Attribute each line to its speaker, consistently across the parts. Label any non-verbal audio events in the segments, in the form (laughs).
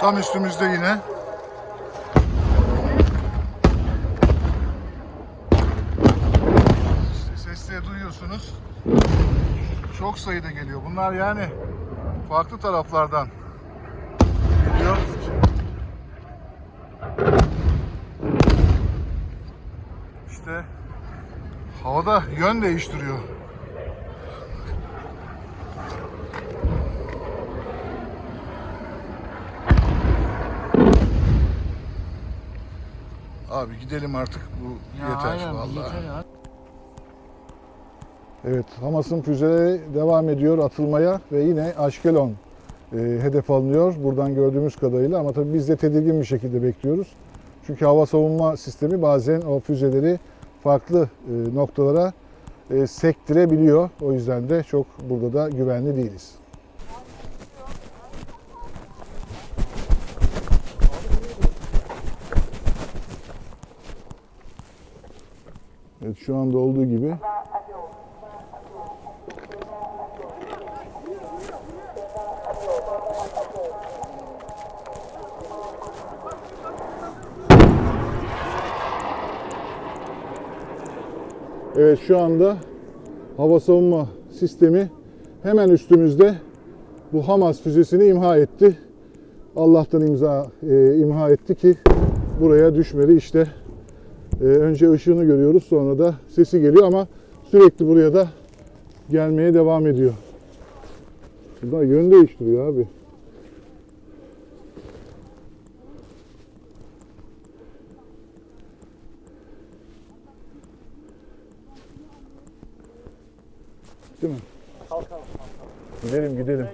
Speaker 1: Tam üstümüzde yine. İşte sesleri duyuyorsunuz. Çok sayıda geliyor. Bunlar yani farklı taraflardan geliyor. İşte havada yön değiştiriyor. Abi gidelim artık bu yeter vallahi. Evet, Hamas'ın füzeleri devam ediyor atılmaya ve yine Aşkelon e, hedef alınıyor buradan gördüğümüz kadarıyla ama tabii biz de tedirgin bir şekilde bekliyoruz. Çünkü hava savunma sistemi bazen o füzeleri farklı e, noktalara e, sektirebiliyor. O yüzden de çok burada da güvenli değiliz. Evet şu anda olduğu gibi Evet şu anda hava savunma sistemi hemen üstümüzde bu Hamas füzesini imha etti. Allah'tan imza e, imha etti ki buraya düşmedi. İşte e, önce ışığını görüyoruz sonra da sesi geliyor ama sürekli buraya da gelmeye devam ediyor. Bunlar yön değiştiriyor abi. Değil mi? Gidelim gidelim.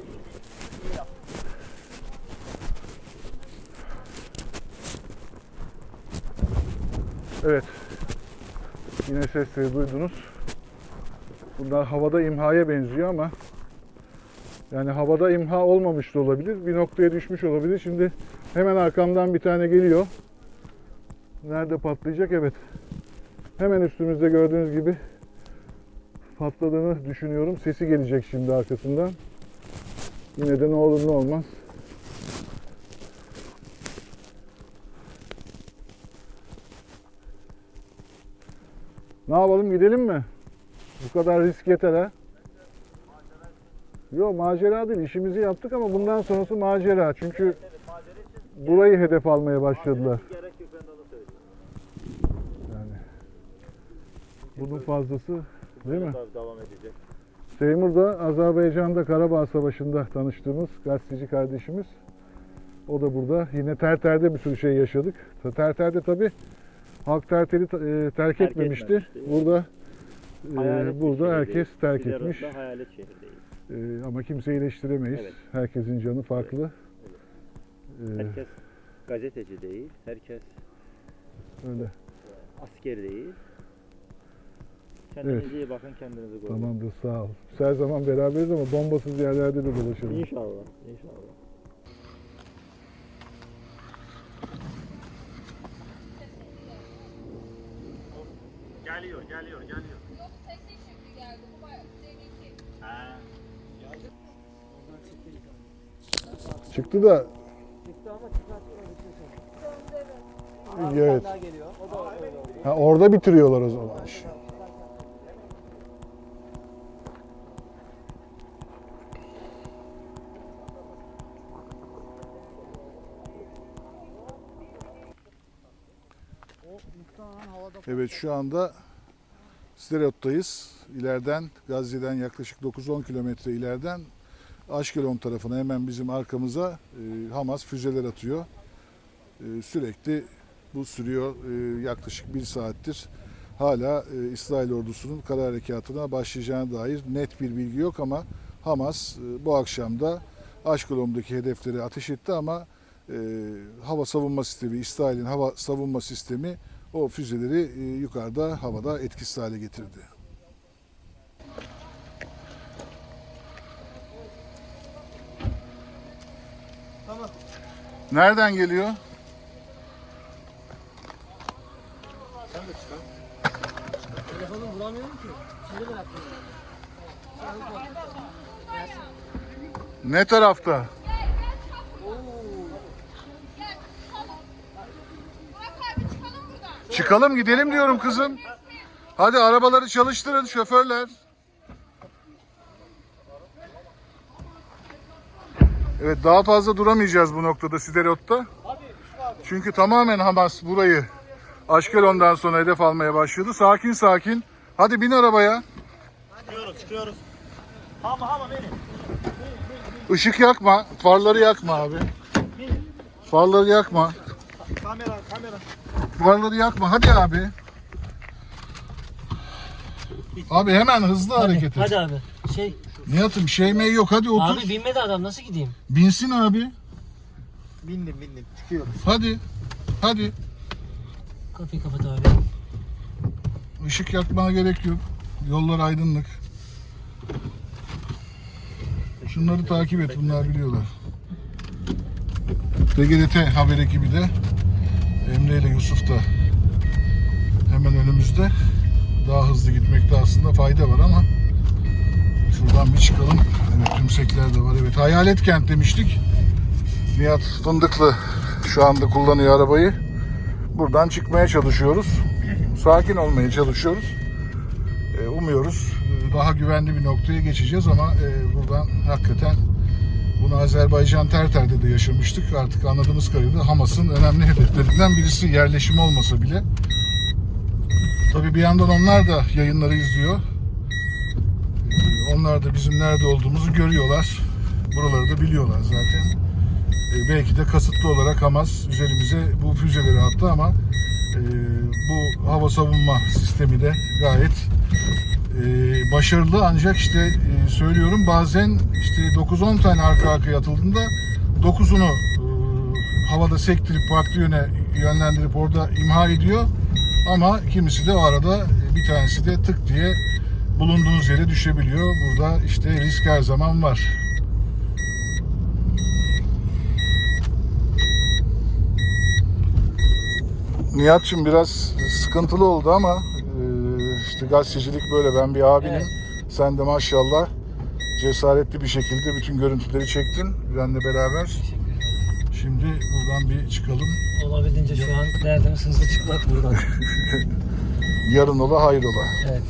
Speaker 1: Evet. Yine sesleri duydunuz. Bunlar havada imhaya benziyor ama yani havada imha olmamış da olabilir. Bir noktaya düşmüş olabilir. Şimdi hemen arkamdan bir tane geliyor. Nerede patlayacak? Evet. Hemen üstümüzde gördüğünüz gibi patladığını düşünüyorum. Sesi gelecek şimdi arkasından. Yine de ne olur ne olmaz. Ne yapalım gidelim mi? Bu kadar risk yeter. Yok macera değil. İşimizi yaptık ama bundan sonrası macera. Çünkü burayı hedef almaya başladılar. Yani bunun fazlası değil mi?
Speaker 2: Tabii devam edecek.
Speaker 1: Seymur da Azerbaycan'da Karabağ Savaşı'nda tanıştığımız gazeteci kardeşimiz. O da burada. Yine Terter'de bir sürü şey yaşadık. Terter'de tabi halk Terter'i e, terk,
Speaker 2: Terk
Speaker 1: etmemişti.
Speaker 2: etmemişti.
Speaker 1: Burada e, burada herkes terk
Speaker 2: Biz
Speaker 1: etmiş.
Speaker 2: hayalet şehirdeyiz.
Speaker 1: E, ama kimseyi eleştiremeyiz.
Speaker 2: Evet.
Speaker 1: Herkesin canı farklı. E,
Speaker 2: Herkes gazeteci değil, herkes
Speaker 1: öyle.
Speaker 2: asker değil. Kendinize iyi bakın, kendinizi koruyun.
Speaker 1: Tamamdır sağ ol. Biz her zaman beraberiz ama bombasız yerlerde de dolaşalım.
Speaker 2: İnşallah, inşallah. Geliyor, geliyor, geliyor.
Speaker 3: Yok sesi şimdi geldi. Bu bayağı deminki.
Speaker 2: Ha.
Speaker 1: Çıktı da evet.
Speaker 4: geliyor. O da öyle oluyor.
Speaker 1: Ha, orada bitiriyorlar o zaman işi. Evet şu anda Sderot'tayız. İleriden Gazze'den yaklaşık 9-10 kilometre ileriden Aşkelon tarafına hemen bizim arkamıza e, Hamas füzeler atıyor. E, sürekli bu sürüyor e, yaklaşık bir saattir. Hala e, İsrail ordusunun kara harekatına başlayacağına dair net bir bilgi yok ama Hamas e, bu akşam da Aşkelon'daki hedefleri ateş etti ama e, hava savunma sistemi, İsrail'in hava savunma sistemi o füzeleri e, yukarıda havada etkisiz hale getirdi. Nereden geliyor?
Speaker 4: Telefonu bulamıyorum ki. Şimdi bıraktım.
Speaker 1: Ne tarafta?
Speaker 3: Gel gel çabuk. Gel çıkalım. Burak abi çıkalım buradan.
Speaker 1: Çıkalım gidelim diyorum kızım. Hadi arabaları çalıştırın şoförler. Evet daha fazla duramayacağız bu noktada Siderot'ta. Çünkü tamamen Hamas burayı Aşkelon'dan sonra hedef almaya başladı. Sakin sakin. Hadi bin arabaya.
Speaker 2: Çıkıyoruz çıkıyoruz. Hama hama benim.
Speaker 1: Işık yakma. Farları yakma abi. Farları yakma.
Speaker 2: Kamera kamera.
Speaker 1: Farları yakma. Hadi abi. Abi hemen hızlı hareket et.
Speaker 5: Hadi abi. Şey,
Speaker 1: Nihat'ım şey mi yok hadi otur.
Speaker 5: abi binmedi adam nasıl gideyim?
Speaker 1: Binsin abi.
Speaker 2: Bindim bindim çıkıyoruz.
Speaker 1: Hadi. Hadi.
Speaker 5: Kapıyı kapat abi.
Speaker 1: Işık yakmana gerek yok. Yollar aydınlık. Şunları takip et. Bunlar biliyorlar. TGRT haber ekibi de Emre ile Yusuf da hemen önümüzde. Daha hızlı gitmekte aslında fayda var ama şuradan bir çıkalım. Evet tümsekler de var. Evet hayalet kent demiştik. Nihat Fındıklı şu anda kullanıyor arabayı. Buradan çıkmaya çalışıyoruz. Sakin olmaya çalışıyoruz. Ee, Umuyoruz e, daha güvenli bir noktaya geçeceğiz ama e, buradan hakikaten bunu Azerbaycan Terter'de de yaşamıştık. Artık anladığımız kadarıyla Hamas'ın önemli hedeflerinden birisi yerleşim olmasa bile. Tabii bir yandan onlar da yayınları izliyor. Ee, Onlar da bizim nerede olduğumuzu görüyorlar. Buraları da biliyorlar zaten. Ee, belki de kasıtlı olarak Hamas üzerimize bu füzeleri attı ama e, bu hava savunma sistemi de gayet e, başarılı ancak işte e, söylüyorum bazen işte 9-10 tane arka arkaya atıldığında 9'unu e, havada sektirip farklı yöne yönlendirip orada imha ediyor ama kimisi de o arada e, bir tanesi de tık diye bulunduğunuz yere düşebiliyor. Burada işte risk her zaman var. Nihat'cığım biraz sıkıntılı oldu ama işte gazetecilik böyle ben bir abinim. Sen de maşallah cesaretli bir şekilde bütün görüntüleri çektin benimle beraber. Şimdi buradan bir çıkalım.
Speaker 5: Olabildiğince şu an derdimiz hızlı çıkmak buradan. (laughs)
Speaker 1: Yarın ola hayrola.
Speaker 5: Evet.